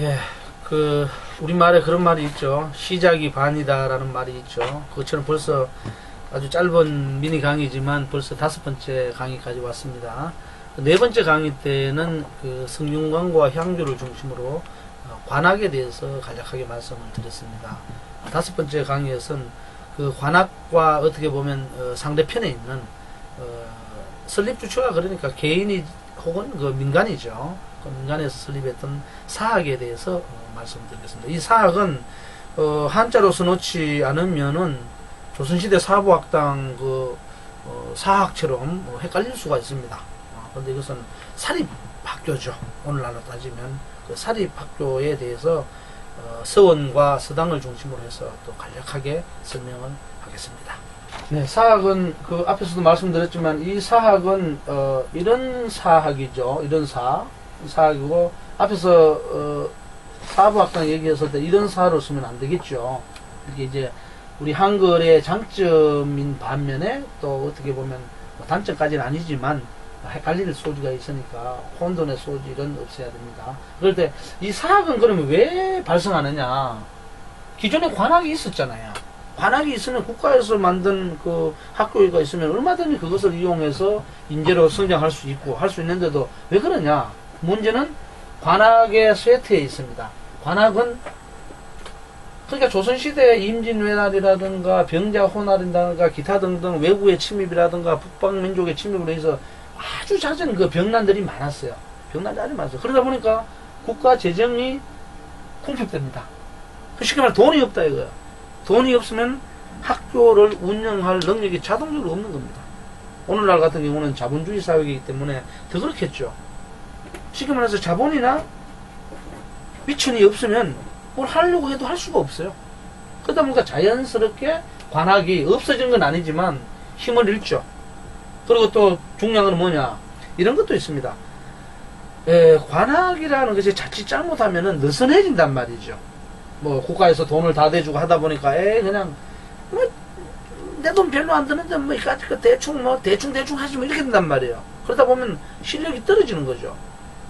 예, 그 우리말에 그런 말이 있죠. 시작이 반이다라는 말이 있죠. 그것처럼 벌써 아주 짧은 미니 강의지만 벌써 다섯 번째 강의까지 왔습니다. 네 번째 강의 때는 그 성균관과 향교를 중심으로 어, 관악에 대해서 간략하게 말씀을 드렸습니다. 다섯 번째 강의에서는 그 관악과 어떻게 보면 어, 상대편에 있는 어, 설립 주체가 그러니까 개인이 혹은 그 민간이죠. 그 민간에서 설립했던 사학에 대해서 어, 말씀드리겠습니다. 이 사학은 어, 한자로 써놓지 않으면은 조선시대 사부학당 그 어, 사학처럼 뭐 헷갈릴 수가 있습니다. 어, 그런데 이것은 사립학교죠. 오늘날로 따지면 그 사립학교에 대해서 어, 서원과 서당을 중심으로 해서 또 간략하게 설명을 하겠습니다. 네, 사학은 그 앞에서도 말씀드렸지만 이 사학은 어, 이런 사학이죠. 이런 사 사학이고 앞에서 어, 사부학당 얘기했을 때 이런 사로 쓰면 안 되겠죠. 이게 이제 우리 한글의 장점인 반면에 또 어떻게 보면 뭐 단점까지는 아니지만 헷갈릴 소지가 있으니까 혼돈의 소지는 없어야 됩니다. 그럴 때 이 사학은 그러면 왜 발생하느냐? 기존에 관학이 있었잖아요. 관학이 있으면 국가에서 만든 그 학교가 있으면 얼마든지 그것을 이용해서 인재로 성장할 수 있고 할 수 있는데도 왜 그러냐? 문제는 관학의 쇠퇴에 있습니다. 관학은 그러니까 조선시대 임진왜란이라든가 병자호날이라든가 기타 등등 외국의 침입이라든가 북방민족의 침입으로 해서 아주 잦은 그 병난들이 많았어요. 병난이 아주 많았어요. 그러다 보니까 국가 재정이 궁핍됩니다. 그 쉽게 말해 돈이 없다 이거예요. 돈이 없으면 학교를 운영할 능력이 자동적으로 없는 겁니다. 오늘날 같은 경우는 자본주의 사회이기 때문에 더 그렇겠죠. 쉽게 말해서 자본이나 미천이 없으면 뭘 하려고 해도 할 수가 없어요. 그러다 보니까 자연스럽게 관학이 없어진 건 아니지만 힘을 잃죠. 그리고 또 중요한 건 뭐냐. 이런 것도 있습니다. 에, 관학이라는 것이 자칫 잘못하면은 느슨해진단 말이죠. 뭐 국가에서 돈을 다 대주고 하다 보니까 에 그냥 뭐 내 돈 별로 안 드는데 뭐 이까지 그 대충 뭐 대충 대충 하지 뭐 이렇게 된단 말이에요. 그러다 보면 실력이 떨어지는 거죠.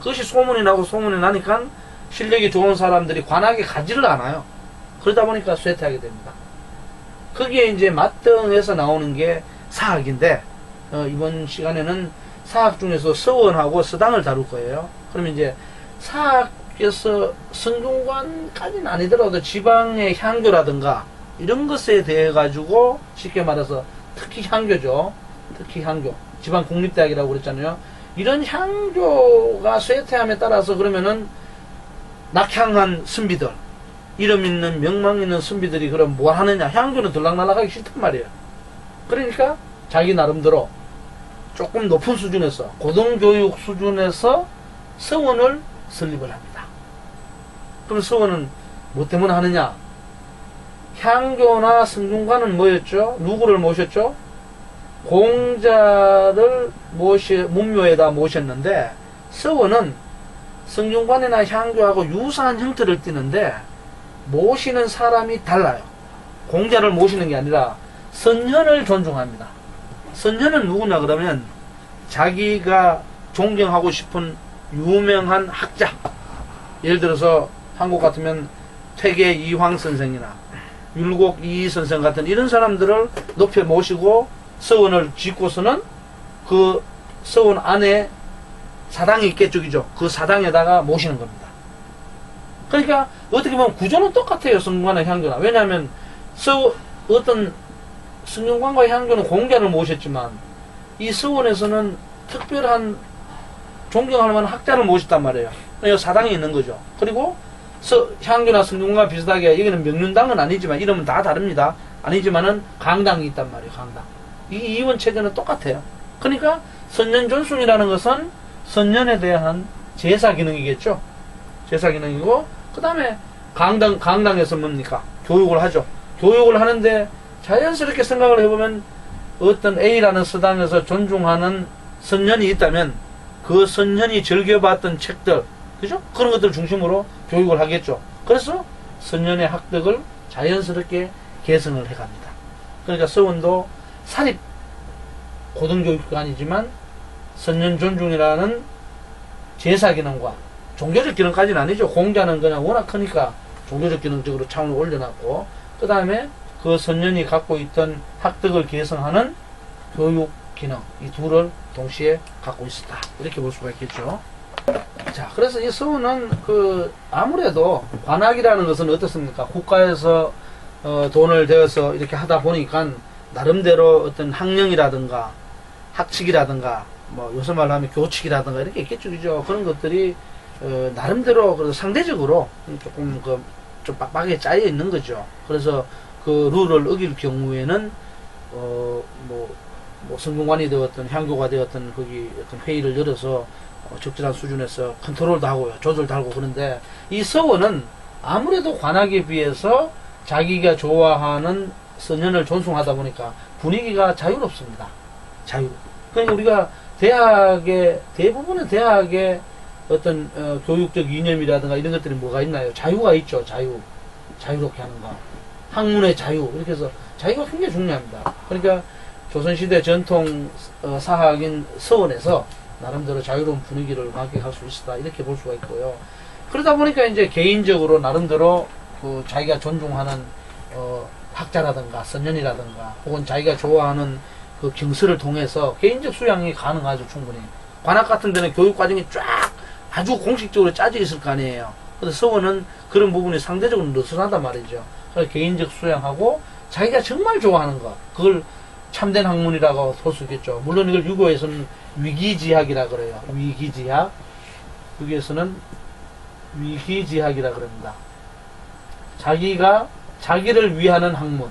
그것이 소문이 나고 소문이 나니까 실력이 좋은 사람들이 관학에 가지를 않아요. 그러다 보니까 쇠퇴하게 됩니다. 거기에 이제 맞등해서 나오는 게 사학인데 어, 이번 시간에는 사학 중에서 서원하고 서당을 다룰 거예요. 그러면 이제 사학에서 성균관까지는 아니더라도 지방의 향교라든가 이런 것에 대해 가지고 쉽게 말해서 특히 향교죠. 특히 향교. 지방 국립대학이라고 그랬잖아요. 이런 향교가 쇠퇴함에 따라서 그러면은 낙향한 선비들, 이름 있는 명망 있는 선비들이 그럼 뭘 하느냐? 향교는 들락날락하기 싫단 말이에요. 그러니까 자기 나름대로 조금 높은 수준에서 고등교육 수준에서 서원을 설립을 합니다. 그럼 서원은 뭐 때문에 하느냐? 향교나 성균관은 뭐였죠? 누구를 모셨죠? 공자를 모시, 문묘에다 모셨는데 서원은 성균관이나 향교하고 유사한 형태를 띠는데 모시는 사람이 달라요. 공자를 모시는 게 아니라 선현을 존중합니다. 선현은 누구냐 그러면 자기가 존경하고 싶은 유명한 학자 예를 들어서 한국 같으면 퇴계 이황 선생이나 율곡 이희 선생 같은 이런 사람들을 높여 모시고 서원을 짓고서는 그 서원 안에 사당이 있겠죠, 그 사당에다가 모시는 겁니다. 그러니까 어떻게 보면 구조는 똑같아요, 성균관과 향교나. 왜냐하면 서 어떤 성균관과 향교는 공자를 모셨지만 이 서원에서는 특별한 존경할 만한 학자를 모셨단 말이에요. 그러니까 사당이 있는 거죠. 그리고 서, 향교나 성균관과 비슷하게 여기는 명륜당은 아니지만 이름은 다 다릅니다. 아니지만은 강당이 있단 말이에요, 강당. 이 이원 체제는 똑같아요. 그러니까 선nhân 존숭이라는 것은 선년에 대한 제사 기능이겠죠. 제사 기능이고 그 다음에 강당 강당에서 뭡니까 교육을 하죠. 교육을 하는데 자연스럽게 생각을 해보면 어떤 A라는 서당에서 존중하는 선년이 있다면 그 선년이 즐겨봤던 책들 그죠? 그런 것들 중심으로 교육을 하겠죠. 그래서 선년의 학덕을 자연스럽게 개선을 해갑니다. 그러니까 서원도 사립 고등교육관이지만 선nhân 존중이라는 제사 기능과 종교적 기능까지는 아니죠. 공자는 그냥 워낙 크니까 종교적 기능적으로 차원을 올려놨고, 그 다음에 그 선년이 갖고 있던 학덕을 개성하는 교육 기능, 이 둘을 동시에 갖고 있었다. 이렇게 볼 수가 있겠죠. 자, 그래서 이 서원은 그 아무래도 관학이라는 것은 어떻습니까? 국가에서 어, 돈을 대어서 이렇게 하다 보니까 나름대로 어떤 학령이라든가 학칙이라든가 뭐 요새 말로 하면 교칙이라든가 이렇게 있겠죠, 그죠? 그런 것들이 어, 나름대로 그래서 상대적으로 조금 그 좀 빡빡하게 짜여 있는 거죠. 그래서 그 룰을 어길 경우에는 어뭐 뭐 성균관이 되었던 향교가 되었던 거기 어떤 회의를 열어서 어, 적절한 수준에서 컨트롤도 하고요, 조절도 하고 그런데 이 서원은 아무래도 관학에 비해서 자기가 좋아하는 선연을 존중하다 보니까 분위기가 자유롭습니다. 자유. 그러니까 우리가 대학의 대부분의 대학의 어떤 어, 교육적 이념이라든가 이런 것들이 뭐가 있나요? 자유가 있죠. 자유. 자유롭게 하는 거. 학문의 자유. 이렇게 해서 자유가 굉장히 중요합니다. 그러니까 조선시대 전통 어, 사학인 서원에서 나름대로 자유로운 분위기를 만끽할 수 있었다. 이렇게 볼 수가 있고요. 그러다 보니까 이제 개인적으로 나름대로 그 자기가 존중하는 어, 학자라든가 선nhân 이라든가 혹은 자기가 좋아하는 그 경서를 통해서 개인적 수양이 가능하죠 충분히. 관악 같은 데는 교육 과정이 쫙 아주 공식적으로 짜져 있을 거 아니에요. 근데 서원은 그런 부분이 상대적으로 느슨하단 말이죠. 그래서 개인적 수양하고 자기가 정말 좋아하는 것 그걸 참된 학문이라고 볼 수 있겠죠. 물론 이걸 유고에서는 위기지학이라 그래요. 위기지학. 여기에서는 위기지학이라 그럽니다. 자기가 자기를 위하는 학문.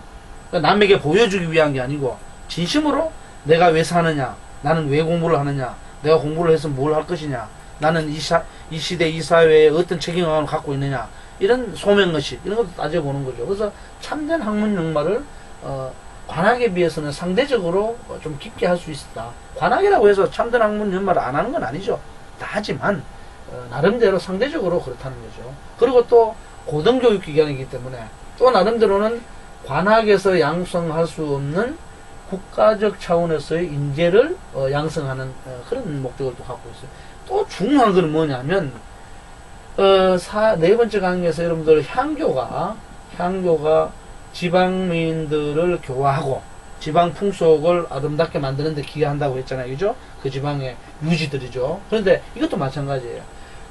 그러니까 남에게 보여주기 위한 게 아니고 진심으로 내가 왜 사느냐, 나는 왜 공부를 하느냐, 내가 공부를 해서 뭘 할 것이냐, 나는 이, 사, 이 시대 이 사회에 어떤 책임감을 갖고 있느냐 이런 소명의식 이런 것도 따져보는 거죠. 그래서 참된 학문 역마를 어, 관학에 비해서는 상대적으로 어, 좀 깊게 할 수 있다. 관학이라고 해서 참된 학문 연마를 안 하는 건 아니죠. 다 하지만 어, 나름대로 상대적으로 그렇다는 거죠. 그리고 또 고등교육 기관이기 때문에 또 나름대로는 관학에서 양성할 수 없는 국가적 차원에서의 인재를 어, 양성하는 어, 그런 목적을 또 갖고 있어요. 또 중요한 건 뭐냐면 어, 사, 네 번째 강의에서 여러분들 향교가 향교가 지방민들을 교화하고 지방 풍속을 아름답게 만드는 데 기여한다고 했잖아요. 그죠? 그 지방의 유지들이죠. 그런데 이것도 마찬가지예요.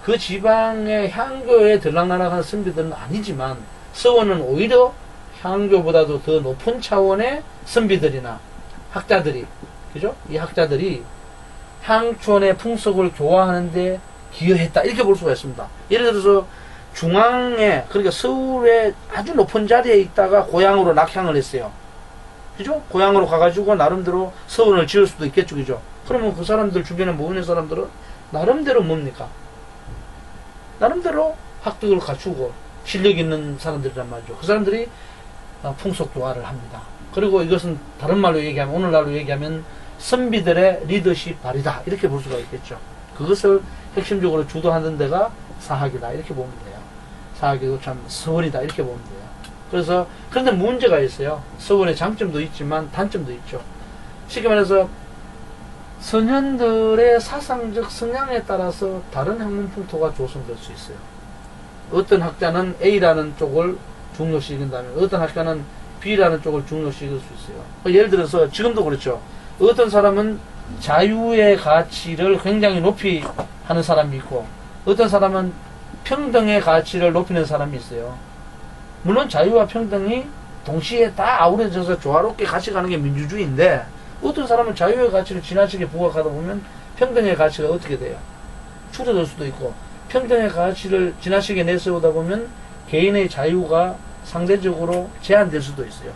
그 지방의 향교에 들락날락한 선비들은 아니지만 서원은 오히려 향교보다도 더 높은 차원의 선비들이나 학자들이 그죠? 이 학자들이 향촌의 풍속을 교화하는데 기여했다 이렇게 볼 수가 있습니다. 예를 들어서 중앙에 그러니까 서울의 아주 높은 자리에 있다가 고향으로 낙향을 했어요. 그죠? 고향으로 가가지고 나름대로 서원을 지을 수도 있겠죠, 그죠? 그러면 그 사람들 주변에 모이는 사람들은 나름대로 뭡니까? 나름대로 학덕을 갖추고 실력 있는 사람들이란 말이죠. 그 사람들이 어, 풍속 교화를 합니다. 그리고 이것은 다른 말로 얘기하면 오늘날로 얘기하면 선비들의 리더십 발휘다 이렇게 볼 수가 있겠죠. 그것을 핵심적으로 주도하는 데가 사학이다 이렇게 보면 돼요. 사학이고 참 서원이다 이렇게 보면 돼요. 그래서 그런데 문제가 있어요. 서원의 장점도 있지만 단점도 있죠. 쉽게 말해서 선현들의 사상적 성향에 따라서 다른 학문 풍토가 조성될 수 있어요. 어떤 학자는 A라는 쪽을 중요시킨다면 어떤 학자는 B라는 쪽을 중요시킬 수 있어요. 예를 들어서 지금도 그렇죠. 어떤 사람은 자유의 가치를 굉장히 높이 하는 사람이 있고 어떤 사람은 평등의 가치를 높이는 사람이 있어요. 물론 자유와 평등이 동시에 다 아우러져서 조화롭게 같이 가는 게 민주주의인데 어떤 사람은 자유의 가치를 지나치게 부각하다 보면 평등의 가치가 어떻게 돼요? 줄어들 수도 있고 평등의 가치를 지나치게 내세우다 보면 개인의 자유가 상대적으로 제한될 수도 있어요.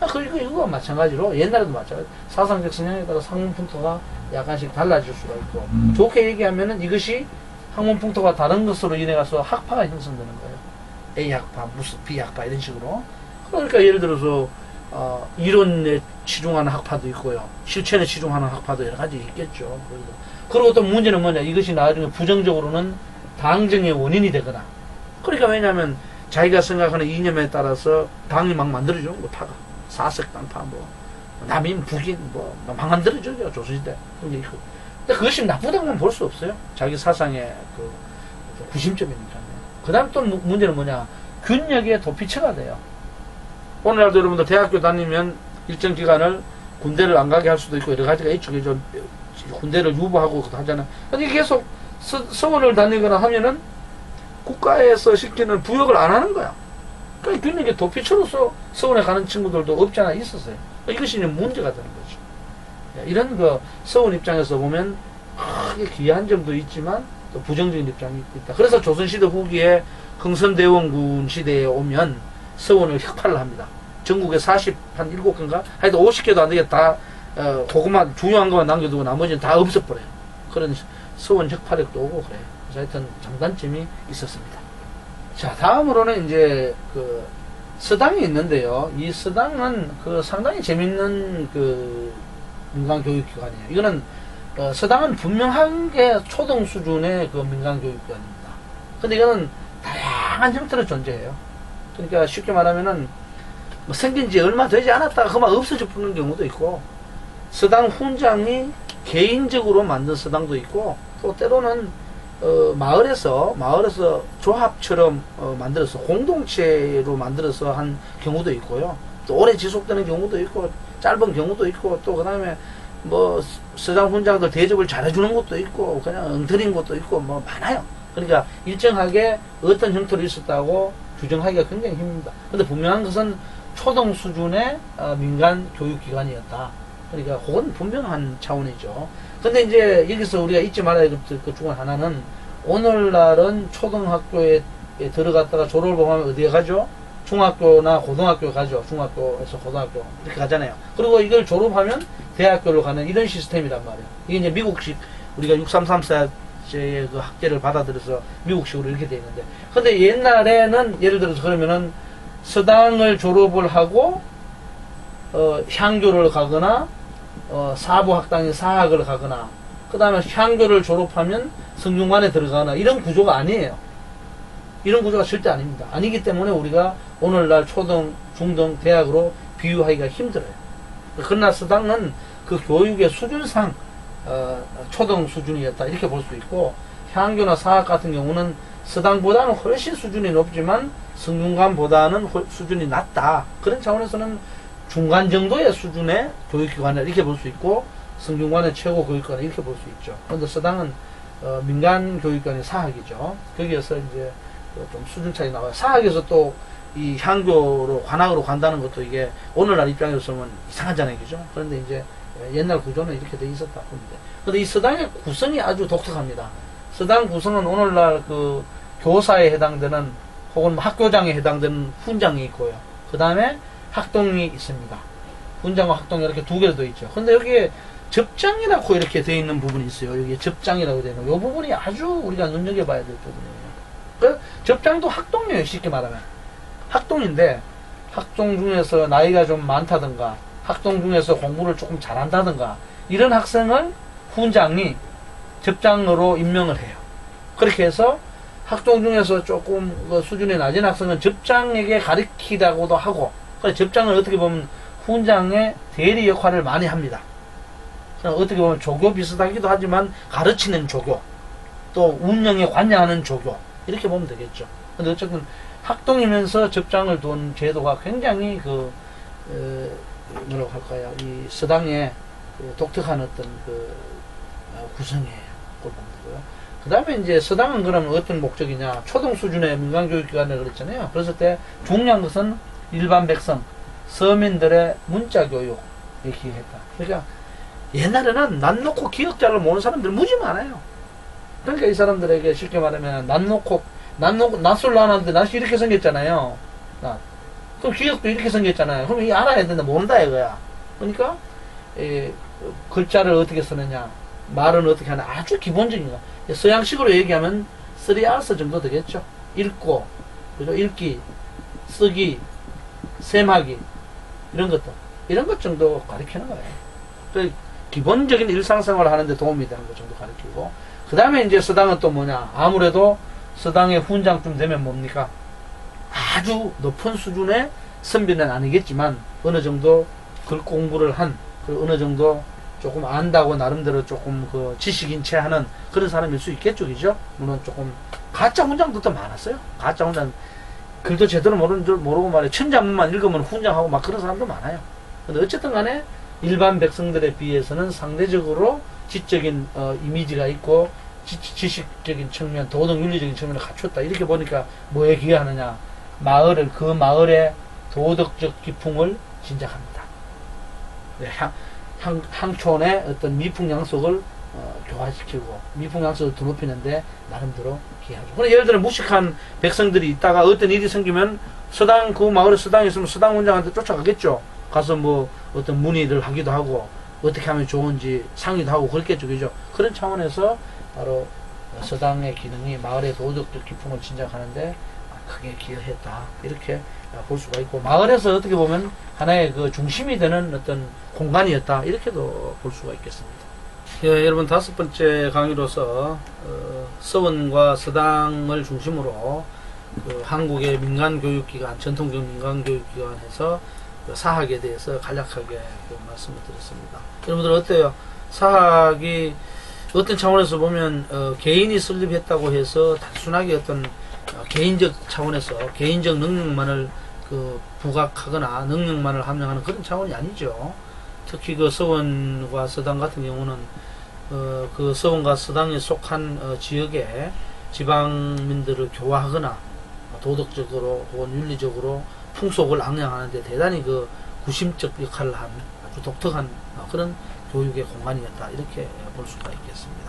아, 그리고 이거와 마찬가지로 옛날에도 마찬가지 사상적 성향에 따라 학문 풍토가 약간씩 달라질 수가 있고 좋게 얘기하면은 이것이 학문 풍토가 다른 것으로 인해 가서 학파가 형성되는 거예요. A 학파, 무슨 B 학파 이런 식으로. 그러니까 예를 들어서 어, 이론에 치중하는 학파도 있고요. 실천에 치중하는 학파도 여러 가지 있겠죠. 그리고 또 문제는 뭐냐. 이것이 나중에 부정적으로는 당정의 원인이 되거나. 그러니까 왜냐하면 자기가 생각하는 이념에 따라서 당이 막 만들어주는 거 파가. 사색당파 뭐 남인 북인 뭐막 만들어줘요 조선시대. 근데 그것이 나쁘다고는 볼수 없어요. 자기 사상의 그 구심점이니까요. 그 다음 또 무- 문제는 뭐냐. 균력의 도피처가 돼요. 오늘날도 여러분들 대학교 다니면 일정 기간을 군대를 안 가게 할 수도 있고 여러 가지가 있죠. 좀 군대를 유보하고 하잖아요. 근데 계속 서, 서원을 다니거나 하면은 국가에서 시키는 부역을 안 하는 거야. 그러니까 균력의 도피처로서 서원에 가는 친구들도 없지 않아 있었어요. 이것이 이제 문제가 되는 거죠. 예, 이런 그 서원 입장에서 보면 크게 귀한 점도 있지만 또 부정적인 입장이 있다. 그래서 조선시대 후기에 흥선대원군 시대에 오면 서원을 혁파를 합니다. 전국에 40, 한 7개인가? 하여튼 50개도 안 되게 다, 어, 그것만, 중요한 것만 남겨두고 나머지는 다 없애버려요. 그런 서원 혁파력도 오고 그래요. 그래서 하여튼 장단점이 있었습니다. 자, 다음으로는 이제 그 서당이 있는데요. 이 서당은 그 상당히 재밌는 그 민간 교육 기관이에요. 이거는 어, 서당은 분명하게 초등 수준의 그 민간 교육 기관입니다. 근데 이거는 다양한 형태로 존재해요. 그러니까 쉽게 말하면은 뭐 생긴 지 얼마 되지 않았다가 그만 없어져 버리는 경우도 있고 서당 훈장이 개인적으로 만든 서당도 있고 또 때로는 어, 마을에서 마을에서 조합처럼 어, 만들어서 공동체로 만들어서 한 경우도 있고요. 또 오래 지속되는 경우도 있고 짧은 경우도 있고 또 그다음에 뭐 서당 훈장들 대접을 잘해주는 것도 있고 그냥 엉터리인 것도 있고 뭐 많아요. 그러니까 일정하게 어떤 형태로 있었다고 규정하기가 굉장히 힘듭니다. 근데 분명한 것은 초등 수준의 어, 민간 교육기관이었다. 그러니까 그건 분명한 차원이죠. 근데 이제 여기서 우리가 잊지 말아야 될것중 하나는 오늘날은 초등학교에 들어갔다가 졸업을 하면 어디에 가죠? 중학교나 고등학교 가죠. 중학교에서 고등학교 이렇게 가잖아요. 그리고 이걸 졸업하면 대학교로 가는 이런 시스템이란 말이에요. 이게 이제 미국식 우리가 633세의 그 학제를 받아들여서 미국식으로 이렇게 돼 있는데, 근데 옛날에는 예를 들어서 그러면은 서당을 졸업을 하고 어, 향교를 가거나 어, 사부학당인 사학을 가거나 그 다음에 향교를 졸업하면 성균관에 들어가거나 이런 구조가 아니에요. 이런 구조가 절대 아닙니다. 아니기 때문에 우리가 오늘날 초등, 중등, 대학으로 비유하기가 힘들어요. 그러나 서당은 그 교육의 수준상 어, 초등 수준이었다 이렇게 볼 수 있고 향교나 사학 같은 경우는 서당보다는 훨씬 수준이 높지만 성균관보다는 훨- 수준이 낮다. 그런 차원에서는 중간 정도의 수준의 교육기관을 이렇게 볼 수 있고 성균관의 최고 교육관을 이렇게 볼 수 있죠. 그런데 서당은 어, 민간 교육관의 사학이죠. 거기에서 이제 그좀 수준 차이 나와요. 사학에서 또 이 향교로 관악으로 간다는 것도 이게 오늘날 입장에서 보면 이상하잖아요, 그죠? 그런데 이제 옛날 구조는 이렇게 돼 있었다 봅니다. 근데 이 서당의 구성이 아주 독특합니다. 서당 구성은 오늘날 그 교사에 해당되는 혹은 학교장에 해당되는 훈장이 있고요. 그 다음에 학동이 있습니다. 훈장과 학동이 이렇게 두 개로 되어 있죠. 근데 여기에 접장이라고 이렇게 되어 있는 부분이 있어요. 여기에 접장이라고 되어 있는 이 부분이 아주 우리가 눈여겨봐야 될 부분이에요. 그 접장도 학동이에요. 쉽게 말하면. 학동인데 학동 중에서 나이가 좀 많다든가 학동 중에서 공부를 조금 잘한다든가 이런 학생을 훈장이 접장으로 임명을 해요. 그렇게 해서 학동 중에서 조금 그 수준이 낮은 학생은 접장에게 가르치다고도 하고 그래서 접장을 어떻게 보면 훈장의 대리 역할을 많이 합니다. 어떻게 보면 조교 비슷하기도 하지만 가르치는 조교 또 운영에 관여하는 조교 이렇게 보면 되겠죠. 근데 어쨌든 학동이면서 접장을 둔 제도가 굉장히 그 어, 뭐라고 할까요? 이 서당의 그 독특한 어떤 그 어, 구성이에요. 그 다음에 이제 서당은 그러면 어떤 목적이냐? 초등 수준의 민간 교육 기관을 그랬잖아요. 그랬을 때 중요한 것은 일반 백성, 서민들의 문자 교육에 기여했다. 그러니까 옛날에는 난 놓고 기억자를 모르는 사람들이 무지 많아요. 그러니까 이 사람들에게 쉽게 말하면 난 놓고 난 놓고 낯을 나는데 낯이 이렇게 생겼잖아요. 낯. 그럼 기억도 이렇게 생겼잖아요. 그럼 이 알아야 되는데 모른다 이거야. 그러니까 이 글자를 어떻게 쓰느냐, 말은 어떻게 하냐 아주 기본적인 거. 서양식으로 얘기하면 3R스 정도 되겠죠. 읽고, 그죠? 읽기, 쓰기, 셈하기 이런 것들 이런 것 정도 가르치는 거예요. 그 기본적인 일상생활을 하는데 도움이 되는 것 정도 가르치고 그 다음에 이제 서당은 또 뭐냐 아무래도 서당의 훈장쯤 되면 뭡니까 아주 높은 수준의 선비는 아니겠지만 어느 정도 글 공부를 한 그리고 어느 정도 조금 안다고 나름대로 조금 그 지식인 체 하는 그런 사람일 수 있겠죠, 그죠? 물론 조금 가짜 훈장도 또 많았어요. 가짜 훈장 글도 제대로 모르는 줄 모르고 말해 천자문만 읽으면 훈장하고 막 그런 사람도 많아요. 근데 어쨌든 간에 일반 백성들에 비해서는 상대적으로 지적인 어, 이미지가 있고 지, 지식적인 측면, 도덕 윤리적인 측면을 갖췄다. 이렇게 보니까 뭐에 기여하느냐? 마을을 그 마을의 도덕적 기풍을 진작합니다. 네, 향, 향, 향촌의 어떤 미풍 양속을 어, 교화시키고 미풍양속을 더 높이는데 나름대로 기여하죠. 그럼 예를 들어 무식한 백성들이 있다가 어떤 일이 생기면 서당 그 마을에 서당이 있으면 서당 원장한테 쫓아가겠죠. 가서 뭐 어떤 문의를 하기도 하고 어떻게 하면 좋은지 상의도 하고 그렇겠죠, 그죠? 그런 차원에서 바로 서당의 기능이 마을의 도덕적 기풍을 진작하는데 크게 기여했다 이렇게 볼 수가 있고 마을에서 어떻게 보면 하나의 그 중심이 되는 어떤 공간이었다 이렇게도 볼 수가 있겠습니다. 예, 여러분 다섯 번째 강의로서 어, 서원과 서당을 중심으로 그 한국의 민간 교육기관 전통적 민간 교육기관에서 그 사학에 대해서 간략하게 그 말씀을 드렸습니다. 여러분들 어때요? 사학이 어떤 차원에서 보면 어, 개인이 설립했다고 해서 단순하게 어떤 어, 개인적 차원에서 개인적 능력만을 그 부각하거나 능력만을 함양하는 그런 차원이 아니죠. 특히 그 서원과 서당 같은 경우는 어, 그 서원과 서당에 속한 어, 지역의 지방민들을 교화하거나 어, 도덕적으로 혹은 윤리적으로 풍속을 앙양하는데 대단히 그 구심적 역할을 한 아주 독특한 어, 그런 교육의 공간이었다 이렇게 볼 수가 있겠습니다.